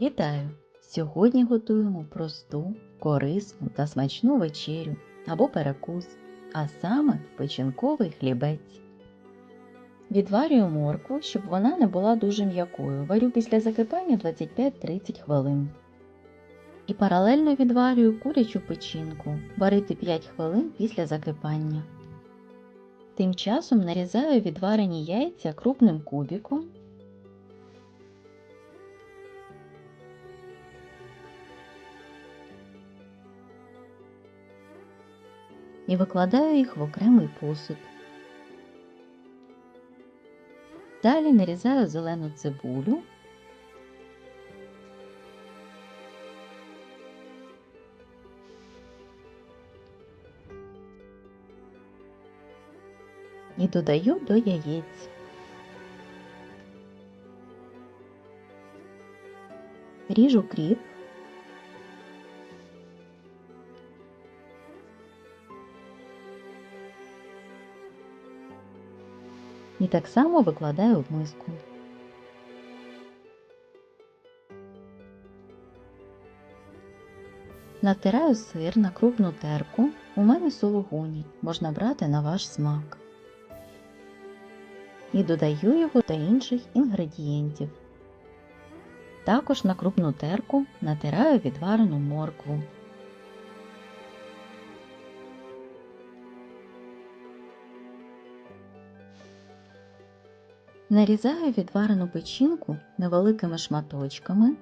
Вітаю! Сьогодні готуємо просту, корисну та смачну вечерю або перекус, а саме печінковий хлібець. Відварюю моркву, щоб вона не була дуже м'якою. Варю після закипання 25-30 хвилин. І паралельно відварюю курячу печінку, варити 5 хвилин після закипання. Тим часом нарізаю відварені яйця крупним кубиком і викладаю їх в окремий посуд. Далі нарізаю зелену цибулю. І додаю до яєць. Ріжу кріп. І так само викладаю в миску. Натираю сир на крупну терку. У мене сологуні, можна брати на ваш смак. І додаю його до інших інгредієнтів. Також на крупну терку натираю відварену моркву. Нарізаю відварену печінку невеликими шматочками.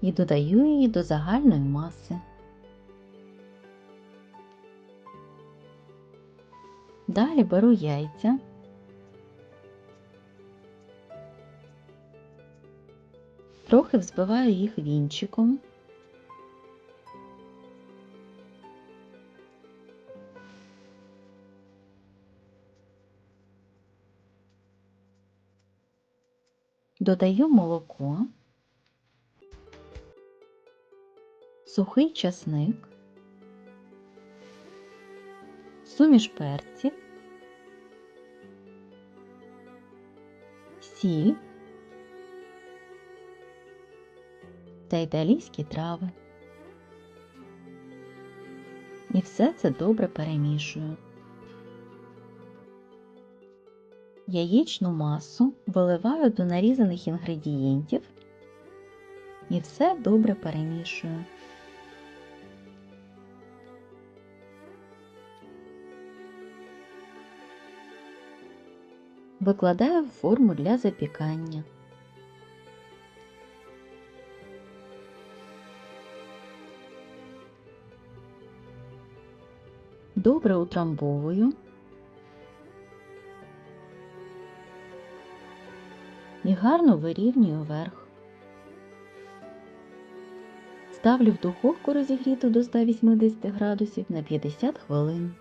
І додаю її до загальної маси. Далі беру яйця. Трохи взбиваю їх вінчиком. Додаю молоко, сухий часник, суміш перців, сіль та італійські трави. І все це добре перемішую. Яєчну масу виливаю до нарізаних інгредієнтів і все добре перемішую. Викладаю в форму для запікання. Добре утрамбовую. І гарно вирівнюю верх. Ставлю в духовку розігріту до 180 градусів на 50 хвилин.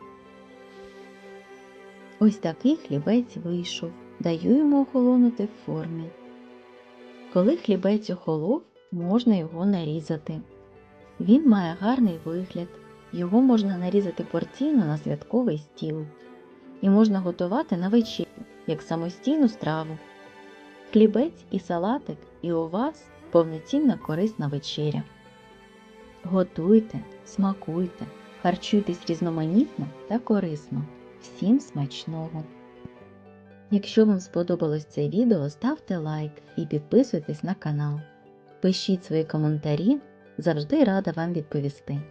Ось такий хлібець вийшов. Даю йому охолонути в формі. Коли хлібець охолов, можна його нарізати. Він має гарний вигляд. Його можна нарізати порційно на святковий стіл і можна готувати на вечерю, як самостійну страву. Хлібець і салатик, і у вас повноцінна корисна вечеря. Готуйте, смакуйте, харчуйтесь різноманітно та корисно. Всім смачного! Якщо вам сподобалось це відео, ставте лайк і підписуйтесь на канал. Пишіть свої коментарі, завжди рада вам відповісти.